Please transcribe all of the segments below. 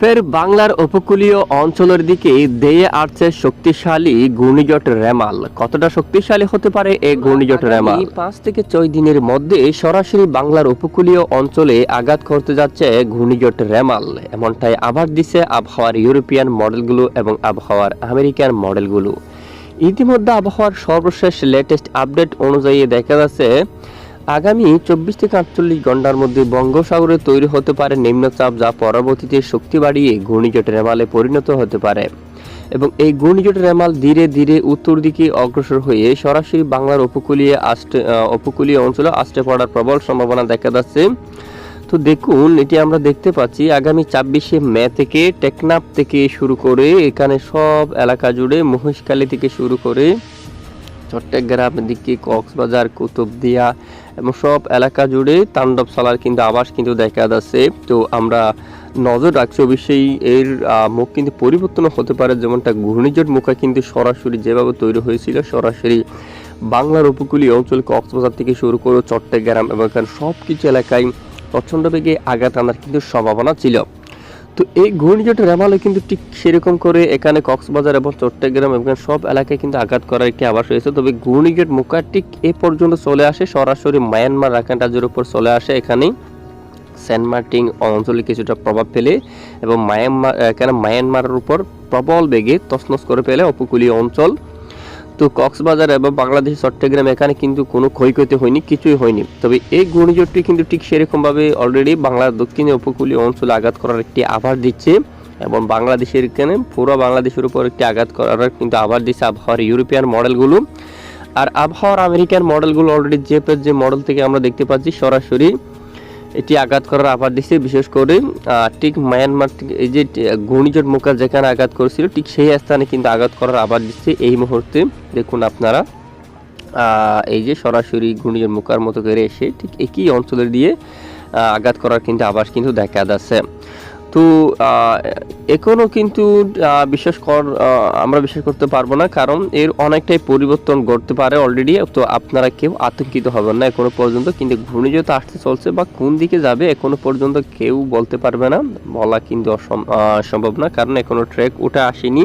ফের বাংলার উপকূলীয় অঞ্চলের দিকে দেয়ে আসছে শক্তিশালী ঘূর্ণিঝড় রেমাল। কতটা শক্তিশালী হতে পারে এই ঘূর্ণিঝড় রেমাল? পাঁচ থেকে ছয় দিনের মধ্যে সরাসরি বাংলার উপকূলীয় অঞ্চলে আঘাত করতে যাচ্ছে ঘূর্ণিঝড় রেমাল। এমনটাই আবার দিচ্ছে আবহাওয়ার ইউরোপিয়ান মডেলগুলো এবং আবহাওয়ার আমেরিকান মডেলগুলো। ইতিমধ্যে আবহাওয়ার সর্বশেষ লেটেস্ট আপডেট অনুযায়ী দেখা যাচ্ছে আগামী চব্বিশ থেকে আটচল্লিশ ঘণ্টার মধ্যে বঙ্গোসাগরে তৈরি হতে পারে নিম্নচাপ, যা পরবর্তীতে শক্তি বাড়িয়ে ঘূর্ণিঝড় রেমালে পরিণত হতে পারে। এবং এই ঘূর্ণিঝড় রেমাল ধীরে ধীরে উত্তর দিকে অগ্রসর হয়ে সরাসরি বাংলার উপকূলীয় আষ্টে উপকূলীয় অঞ্চলে আষ্টে পড়ার প্রবল সম্ভাবনা দেখা যাচ্ছে। তো দেখুন, এটি আমরা দেখতে পাচ্ছি আগামী ছাব্বিশে মে থেকে টেকনাপ থেকে শুরু করে এখানে সব এলাকা জুড়ে মহিষকালী থেকে শুরু করে চট্টগ্রাম দিকে কক্সবাজার, কুতুবদিয়া এবং সব এলাকা জুড়ে তাণ্ডব চলার কিন্তু আবাস কিন্তু দেখা যাচ্ছে। তো আমরা নজর রাখছি অবশ্যই এর মুখ কিন্তু পরিবর্তন হতে পারে যেমনটা ঘূর্ণিঝড় মুখা কিন্তু সরাসরি যেভাবে তৈরি হয়েছিল, সরাসরি বাংলার উপকূলীয় অঞ্চল কক্সবাজার থেকে শুরু করে চট্টগ্রাম এবং এখানে সব কিছু এলাকায় প্রচণ্ড বেগে আঘাত আনার কিন্তু সম্ভাবনা ছিল। তো এই ঘূর্ণিঝড় রেমালে কিন্তু ঠিক সেরকম করে এখানে কক্সবাজার এবং চট্টগ্রাম এবং সব এলাকায় কিন্তু আঘাত করার একটি আবাস রয়েছে। তবে ঘূর্ণিঝড় মুখা ঠিক এ পর্যন্ত চলে আসে, সরাসরি মায়ানমার রাখান রাজ্যের উপর চলে আসে। এখানে সেন্ট মার্টিন অঞ্চলে কিছুটা প্রভাব ফেলে এবং মায়ানমার, এখানে মায়ানমারের উপর প্রবল বেগে তছনছ করে ফেলে উপকূলীয় অঞ্চল। তো কক্সবাজার এবং বাংলাদেশ চট্টগ্রাম এখানে কিন্তু কোনো ক্ষয়ক্ষতি হয়নি, কিছুই হয়নি। তবে এই ঘূর্ণিঝড়টি কিন্তু ঠিক সেরকমভাবে অলরেডি বাংলার দক্ষিণে উপকূলীয় অঞ্চলে আঘাত করার একটি আভাস দিচ্ছে এবং বাংলাদেশের এখানে পুরো বাংলাদেশের উপর একটি আঘাত করার কিন্তু আভাস দিচ্ছে আবহাওয়ার ইউরোপিয়ান মডেলগুলো। আর আবহাওয়ার আমেরিকান মডেলগুলো অলরেডি যে মডেল থেকে আমরা দেখতে পাচ্ছি সরাসরি এটি আঘাত করার আভাস দিচ্ছে, বিশেষ করে ঠিক মায়ানমার এই যে ঘূর্ণিঝড় মোকাল যেখানে আঘাত করেছিল, ঠিক সেই স্থানে কিন্তু আঘাত করার আভাস দিচ্ছে এই মুহূর্তে। দেখুন আপনারা এই যে সরাসরি ঘূর্ণিঝড় মোকার মতো করে এসে ঠিক একই অঞ্চলের দিয়ে আঘাত করার কিন্তু আভাস কিন্তু দেখা যাচ্ছে। তো এখনও কিন্তু বিশ্বাস কর আমরা বিশ্বাস করতে পারব না, কারণ এর অনেকটাই পরিবর্তন ঘটতে পারে অলরেডি তো আপনারা কেউ আতঙ্কিত হবেন না এখনও পর্যন্ত, কিন্তু ঘূর্ণিঝড় আসতে চলছে বা কোন দিকে যাবে এখনও পর্যন্ত কেউ বলতে পারবে না, বলা কিন্তু সম্ভব না, কারণ এখনও ট্র্যাক ওটা আসেনি।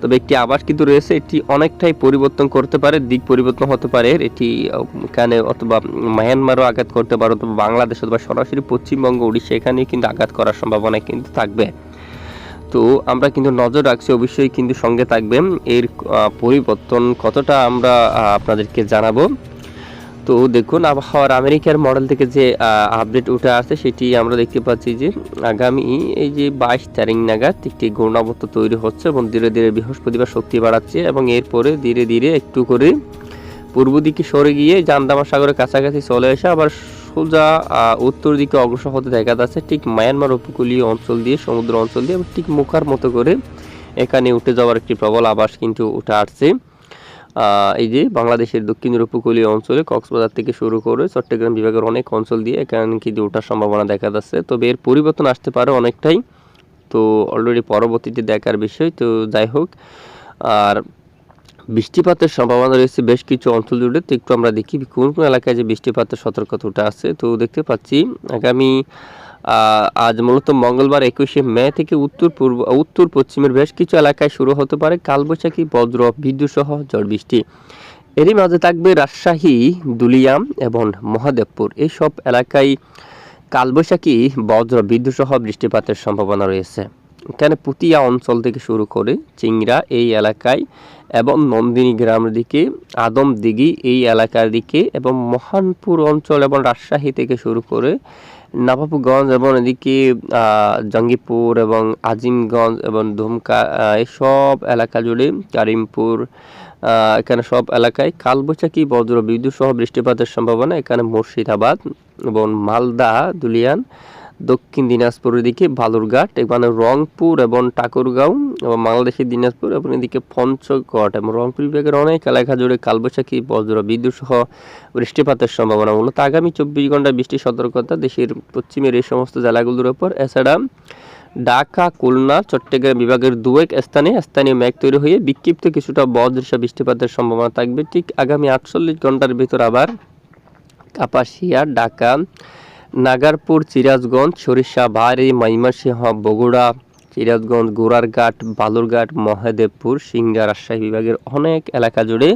তবে একটি আবাস কিন্তু রয়েছে, এটি অনেকটাই পরিবর্তন করতে পারে, দিক পরিবর্তন হতে পারে। এটি এখানে অথবা মায়ানমারও আঘাত করতে পারে, অথবা বাংলাদেশ অথবা সরাসরি পশ্চিমবঙ্গ উড়িষ্যা এখানে কিন্তু আঘাত করার সম্ভাবনা কিন্তু থাকবে। তো আমরা কিন্তু নজর রাখছি, অবশ্যই কিন্তু সঙ্গে থাকবেন। এর পরিবর্তন কতটা আমরা আপনাদেরকে জানাব। তো দেখুন, আবহাওয়ার আমেরিকার মডেল থেকে যে আপডেট উঠে আসছে সেটি আমরা দেখতে পাচ্ছি যে, আগামী এই যে বাইশ তারিখ নাগাদ একটি ঘূর্ণাবর্ত তৈরি হচ্ছে এবং ধীরে ধীরে বৃহস্পতিবার শক্তি বাড়াচ্ছে এবং এরপরে ধীরে ধীরে একটু করে পূর্ব দিকে সরে গিয়ে জান্দামা সাগরের কাছাকাছি চলে এসে আবার সোজা উত্তর দিকে অগ্রসর হতে দেখা যাচ্ছে ঠিক মায়ানমার উপকূলীয় অঞ্চল দিয়ে, সমুদ্র অঞ্চল দিয়ে ঠিক মুখার মতো করে এখানে উঠে যাওয়ার একটি প্রবল আবাস কিন্তু উঠে আসছে। এই যে বাংলাদেশের দক্ষিণের উপকূলীয় অঞ্চলে কক্সবাজার থেকে শুরু করে চট্টগ্রাম বিভাগের অনেক অঞ্চল দিয়ে এখানে কিন্তু ওঠার সম্ভাবনা দেখা যাচ্ছে। তবে এর পরিবর্তন আসতে পারে অনেকটাই। তো অলরেডি পরবর্তীতে দেখার বিষয়। তো যাই হোক, আর বৃষ্টিপাতের সম্ভাবনা রয়েছে বেশ কিছু অঞ্চল জুড়ে। তো একটু আমরা দেখি কোন কোন এলাকায় যে বৃষ্টিপাতের সতর্কতা উঠে আছে তো দেখতে পাচ্ছি, আগামী আজ মূলত মঙ্গলবার একুশে মে থেকে উত্তর পূর্ব, উত্তর পশ্চিমের বেশ কিছু এলাকায় শুরু হতে পারে কালবৈশাখী, বজ্র বিদ্যুৎ সহ ঝড় বৃষ্টি। এরই মাঝে থাকবে রাজশাহী, দুলিয়াম এবং মহাদেবপুর। এইসব এলাকায় কালবৈশাখী, বজ্র বিদ্যুৎ সহ বৃষ্টিপাতের সম্ভাবনা রয়েছে। এখানে পুতিয়া অঞ্চল থেকে শুরু করে চিংড়া এই এলাকায় এবং নন্দিনী গ্রামের দিকে, আদমদিঘি এই এলাকার দিকে এবং মহানপুর অঞ্চল এবং রাজশাহী থেকে শুরু করে নবাবগঞ্জ এবং এদিকে জঙ্গিপুর এবং আজিমগঞ্জ এবং ধুমকা এসব এলাকা জুড়ে কারিমপুর এখানে সব এলাকায় কালবৈশাখী বজ্র বিদ্যুৎ সহ বৃষ্টিপাতের সম্ভাবনা, এখানে মুর্শিদাবাদ এবং মালদা, দুলিয়ান দক্ষিণ দিনাজপুরের দিকে বালুরঘাট, এখানে রংপুর এবং ঠাকুরগাঁও এবং বাংলাদেশের দিনাজপুর এবং এদিকে পঞ্চগড় এবং রংপুর বিভাগের অনেক এলাকা জুড়ে কালবৈশাখী, বজ্র বিদ্যুৎ সহ বৃষ্টিপাতের সম্ভাবনা। মূলত আগামী চব্বিশ ঘণ্টা বৃষ্টির সতর্কতা দেশের পশ্চিমের এই সমস্ত জেলাগুলোর ওপর। এছাড়া ঢাকা, খুলনা, চট্টগ্রাম বিভাগের দুয়েক স্থানে স্থানীয় মেঘ তৈরি হয়ে বিক্ষিপ্ত কিছুটা বজ্রসহ বৃষ্টিপাতের সম্ভাবনা থাকবে। ঠিক আগামী আটচল্লিশ ঘণ্টার ভিতর আবার কাপাসিয়া, ঢাকা নাগারপুর, সিরাজগঞ্জ, সরিষা বাড়ি ময়মনসিংহ বগুড়া, সিরাজগঞ্জ গোড়ারঘাট বালুরঘাট, মহাদেবপুর, সিংড়া রাজশাহী বিভাগের অনেক এলাকা জুড়ে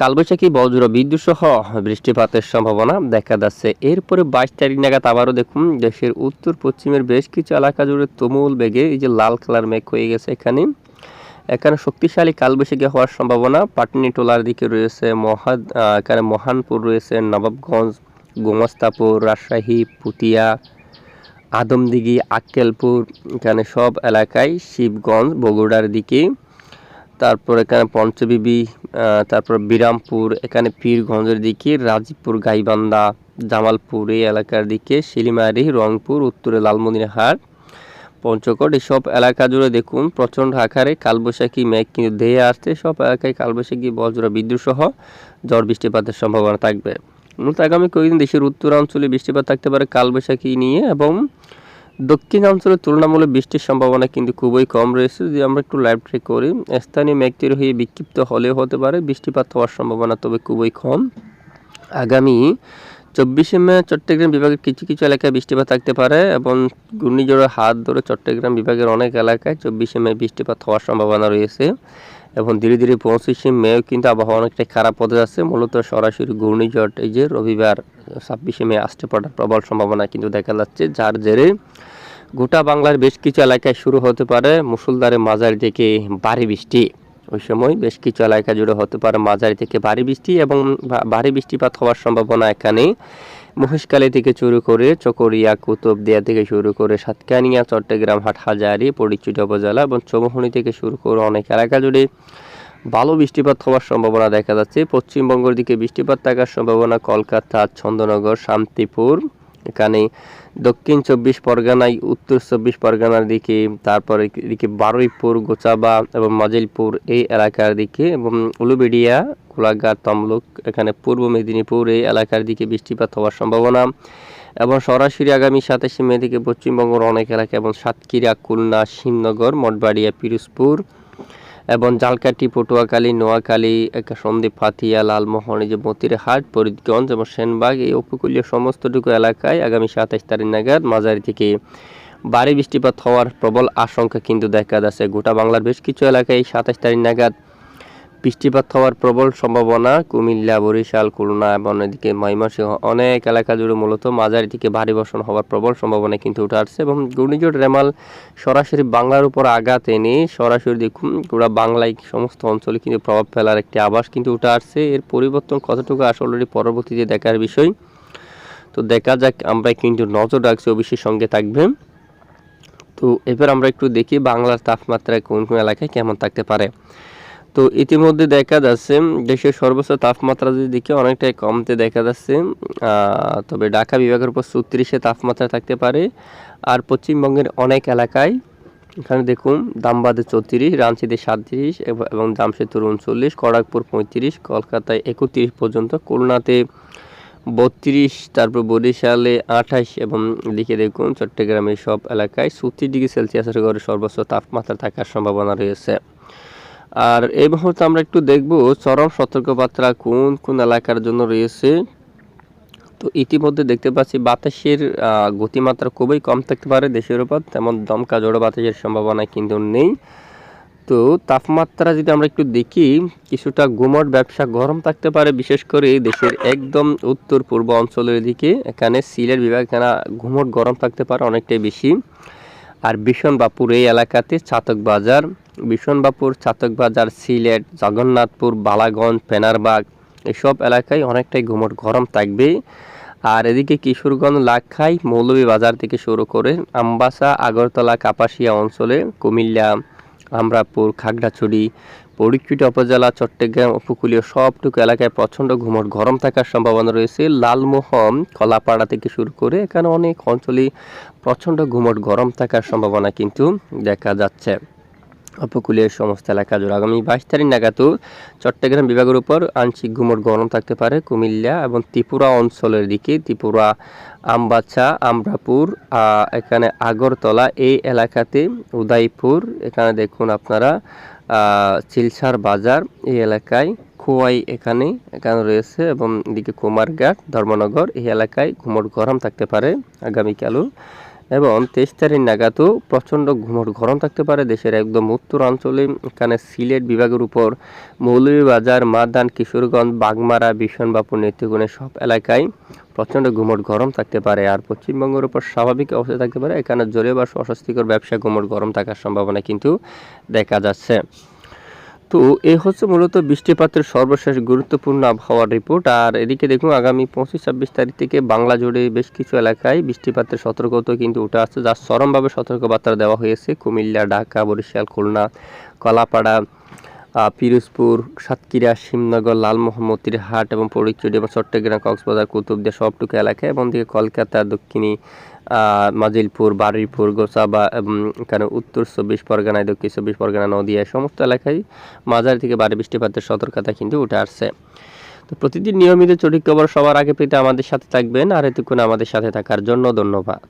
কালবৈশাখী বজ্র বিদ্যুৎ সহ বৃষ্টিপাতের সম্ভাবনা দেখা যাচ্ছে। এরপরে বাইশ তারিখ নাগাদ আবারও দেখুন, দেশের উত্তর, পশ্চিমের বেশ কিছু এলাকা জুড়ে তুমুল বেগে এই যে লাল কালার মেঘ হয়ে গেছে এখানে। এখানে শক্তিশালী কালবৈশাখী হওয়ার সম্ভাবনা, পাটনি, টোলার দিকে রয়েছে, মহা এখানে মহানপুর রয়েছে, নবাবগঞ্জ গোমস্তাপুর, রাজশাহী, পুতিয়া, আদমদিঘি, আক্কেলপুর, এখানে সব এলাকায় শিবগঞ্জ, বগুড়ার দিকে। তারপর এখানে পঞ্চবিবি তারপর বিরামপুর, এখানে পীরগঞ্জের দিকে, রাজীবপুর, গাইবান্ধা, জামালপুর এই এলাকার দিকে, শিলিমারি, রংপুর, উত্তরে লালমনিরহাট পঞ্চকট এসব এলাকা জুড়ে দেখুন, প্রচণ্ড আকারে কালবৈশাখী মেঘ কিন্তু ধেয়ে আসছে। সব এলাকায় কালবৈশাখী, বজ্র, বিদ্যুৎ সহ ঝড় বৃষ্টিপাতের সম্ভাবনা থাকবে। মূলত আগামী কয়েকদিন দেশের উত্তরাঞ্চলে বৃষ্টিপাত থাকতে পারে কালবৈশাখী নিয়ে এবং দক্ষিণাঞ্চলে তুলনামূলক বৃষ্টির সম্ভাবনা কিন্তু খুবই কম রয়েছে। যদি আমরা একটু লাইভ ট্রেক করি, স্থানীয় মেঘটির হয়ে বিক্ষিপ্ত হলেও হতে পারে বৃষ্টিপাত হওয়ার সম্ভাবনা তবে খুবই কম। আগামী চব্বিশে মে চট্টগ্রাম বিভাগের কিছু কিছু এলাকায় বৃষ্টিপাত থাকতে পারে এবং ঘূর্ণিঝড়ের হাত ধরে চট্টগ্রাম বিভাগের অনেক এলাকায় চব্বিশে মে বৃষ্টিপাত হওয়ার সম্ভাবনা রয়েছে। এবং ধীরে ধীরে পঁচিশে মেও কিন্তু আবহাওয়া অনেকটাই খারাপ হতে যাচ্ছে। মূলত সরাসরি ঘূর্ণিঝড় এই যে রবিবার ছাব্বিশে মে আসতে পড়ার প্রবল সম্ভাবনা কিন্তু দেখা যাচ্ছে, যার জেরে গোটা বাংলার বেশ কিছু এলাকায় শুরু হতে পারে মুসুলধারে মাঝারি থেকে ভারী বৃষ্টি। ওই সময় বেশ কিছু এলাকা জুড়ে হতে পারে মাঝারি থেকে ভারী বৃষ্টি এবং ভারী বৃষ্টিপাত হওয়ার সম্ভাবনা এখানে মহেশখালী থেকে শুরু করে চকরিয়া কুতুবদিয়া থেকে শুরু করে সাতকানিয়া, চট্টগ্রাম, হাটহাজারি, পরিচিত উপজেলা এবং চৌমহনী থেকে শুরু করে অনেক এলাকা জুড়ে ভালো বৃষ্টিপাত হওয়ার সম্ভাবনা দেখা যাচ্ছে। পশ্চিমবঙ্গের দিকে বৃষ্টিপাত থাকার সম্ভাবনা কলকাতা চন্দ্রনগর শান্তিপুর এখানে দক্ষিণ চব্বিশ পরগনায়, উত্তর চব্বিশ পরগনার দিকে, তারপরে এদিকে বারুইপুর, গোচাবা এবং মাজিলপুর এই এলাকার দিকে এবং উলুবেড়িয়া কোলাঘাট তমলুক, এখানে পূর্ব মেদিনীপুর এই এলাকার দিকে বৃষ্টিপাত হওয়ার সম্ভাবনা এবং সরাসরি আগামী সাতাশে মে থেকে পশ্চিমবঙ্গের অনেক এলাকা এবং সাতক্ষীরা, খুলনা শিবনগর মঠবাড়িয়া, পিরোজপুর এবং জালকাটি পটুয়াখালী, নোয়াখালী, একা সন্দ্বীপ, ফাতিয়া, লালমোহন, এই যে মতিরহাট, ফরিদগঞ্জ এবং সেনবাগ, এই উপকূলীয় সমস্তটুকু এলাকায় আগামী সাতাইশ তারিখ নাগাদ মাঝারি থেকে ভারী বৃষ্টিপাত হওয়ার প্রবল আশঙ্কা কিন্তু দেখা যাচ্ছে। গোটা বাংলার বেশ কিছু এলাকায় সাতাইশ তারিখ নাগাদ বৃষ্টিপাত হওয়ার প্রবল সম্ভাবনা কুমিল্লা, বরিশাল, খুলনা এবং এদিকে ময়মনসিংহ অনেক এলাকা জুড়ে মূলত মাঝারি থেকে ভারী বর্ষণ হওয়ার প্রবল সম্ভাবনা কিন্তু উঠে আসছে এবং ঘূর্ণিঝড় রেমাল সরাসরি বাংলার উপর আঘাত এনে সরাসরি দেখুন পুরা বাংলায় সমস্ত অঞ্চলে কিন্তু প্রভাব ফেলার একটি আভাস কিন্তু উঠে আসছে। এর পরিবর্তন কতটুকু আসলে পরবর্তীতে দেখার বিষয়। তো দেখা যাক, আমরা কিন্তু নজর রাখছি অবশ্যই সঙ্গে থাকবে। তো এবার আমরা একটু দেখি বাংলার তাপমাত্রা কোন কোন এলাকায় কেমন থাকতে পারে। তো ইতিমধ্যে দেখা যাচ্ছে দেশের সর্বোচ্চ তাপমাত্রা যদি দেখি, অনেকটাই কমতে দেখা যাচ্ছে। তবে ঢাকা বিভাগের উপর চৌত্রিশে তাপমাত্রা থাকতে পারে। আর পশ্চিমবঙ্গের অনেক এলাকায়, এখানে দেখুন, দামবাদে চৌত্রিশ রাঞ্চিতে সাতত্রিশ এবং জামশেদপুর উনচল্লিশ খড়গপুর পঁয়ত্রিশ, কলকাতায় একত্রিশ পর্যন্ত, খুলনাতে বত্রিশ, তারপর বরিশালে আঠাশ, এবং লিখে দেখুন, চট্টগ্রামের সব এলাকায় চৌত্রিশ ডিগ্রি সেলসিয়াসের ঘরে সর্বোচ্চ তাপমাত্রা থাকার সম্ভাবনা রয়েছে। আর এই মুহূর্তে আমরা একটু দেখব চরম সতর্কবার্তা কোন কোন এলাকার জন্য রয়েছে। তো ইতিমধ্যে দেখতে পাচ্ছি বাতাসের গতিমাত্রা খুবই কম থাকতে পারে দেশের উপর, তেমন দমকা জড়ো বাতাসের সম্ভাবনা কিন্তু নেই। তো তাপমাত্রা যদি আমরা একটু দেখি, কিছুটা গুমট ব্যবসা গরম থাকতে পারে, বিশেষ করে দেশের একদম উত্তর পূর্ব অঞ্চলের দিকে, এখানে সিলেট বিভাগ এখানে ঘুমট গরম থাকতে পারে অনেকটাই বেশি। আর ভীষণ বাপুর এই এলাকাতে চাতক বাজার বিশনবাপুর চাতক বাজার সিলেট, জগন্নাথপুর, বালাগঞ্জ পেনারবাগ এসব এলাকায় অনেকটাই ঘুমট গরম থাকবে আর এদিকে কিশোরগঞ্জ, লাখাই, মৌলভীবাজার থেকে শুরু করে আমবাসা, আগরতলা, কাপাসিয়া অঞ্চলে কুমিল্লা, আমরাপুর, খাগড়াছড়ি পরিচিত উপজেলা, চট্টগ্রাম, উপকূলীয় সবটুকু এলাকায় প্রচণ্ড ঘুমট গরম থাকার সম্ভাবনা রয়েছে। লালমোহন, কলাপাড়া থেকে শুরু করে এখানে অনেক অঞ্চলে প্রচণ্ড ঘুমট গরম থাকার সম্ভাবনা কিন্তু দেখা যাচ্ছে। উপকূলীয় সমস্ত এলাকা জুড়ে। আগামী বাইশ তারিখ নাগাদও চট্টগ্রাম বিভাগের উপর আংশিক ঘুমট গরম থাকতে পারে। কুমিল্লা এবং ত্রিপুরা অঞ্চলের দিকে ত্রিপুরা আমবাছা আমরাপুর এখানে আগরতলা এই এলাকাতে উদয়পুর, এখানে দেখুন আপনারা চিলসার বাজার এই এলাকায় খোয়াই এখানে এখানে রয়েছে এবং এদিকে কুমারঘাট, ধর্মনগর এই এলাকায় ঘুমট গরম থাকতে পারে আগামীকালও। এবং তেইশ তারিখ নাগাদও প্রচণ্ড ঘুমট গরম থাকতে পারে দেশের একদম উত্তরাঞ্চলে, এখানে সিলেট বিভাগের উপর মৌলভীবাজার, মাদান, কিশোরগঞ্জ, বাগমারা বিশনবাপুর নেত্রকোণে সব এলাকায় প্রচণ্ড ঘুমট গরম থাকতে পারে। আর পশ্চিমবঙ্গের উপর স্বাভাবিক অবস্থায় থাকতে পারে, এখানে জোরে বা অস্বস্তিকর ব্যবসা ঘুমট গরম থাকার সম্ভাবনা কিন্তু দেখা যাচ্ছে। তো এ হচ্ছে মূলত বৃষ্টিপাতের সর্বশেষ গুরুত্বপূর্ণ আবহাওয়ার রিপোর্ট আর এদিকে দেখুন, আগামী পঁচিশ ছাব্বিশ তারিখ থেকে বাংলা জুড়ে বেশ কিছু এলাকায় বৃষ্টিপাতের সতর্কতা কিন্তু উঠে আসছে। যার চরমভাবে সতর্কবার্তা দেওয়া হয়েছে। কুমিল্লা, ঢাকা, বরিশাল, খুলনা, কলাপাড়া পিরোজপুর, সাতক্ষীরা শিবনগর লালমোহাম্মতির হাট এবং ফরিদচুরি এবং চট্টগ্রাম, কক্সবাজার, কুতুবদিয়া সবটুকু এলাকায় এবং দিকে কলকাতা, দক্ষিণী মাজিলপুর, বারুইপুর, গোসাবা এবং এখানে উত্তর চব্বিশ পরগনায়, দক্ষিণ চব্বিশ পরগনা নদিয়া সমস্ত এলাকায় মাঝারি থেকে ভারী বৃষ্টিপাতের সতর্কতা কিন্তু উঠে আসছে। তো প্রতিদিন নিয়মিত চটিক খবর সবার আগে পেতে আমাদের সাথে থাকবেন আর এতক্ষণ আমাদের সাথে থাকার জন্য ধন্যবাদ।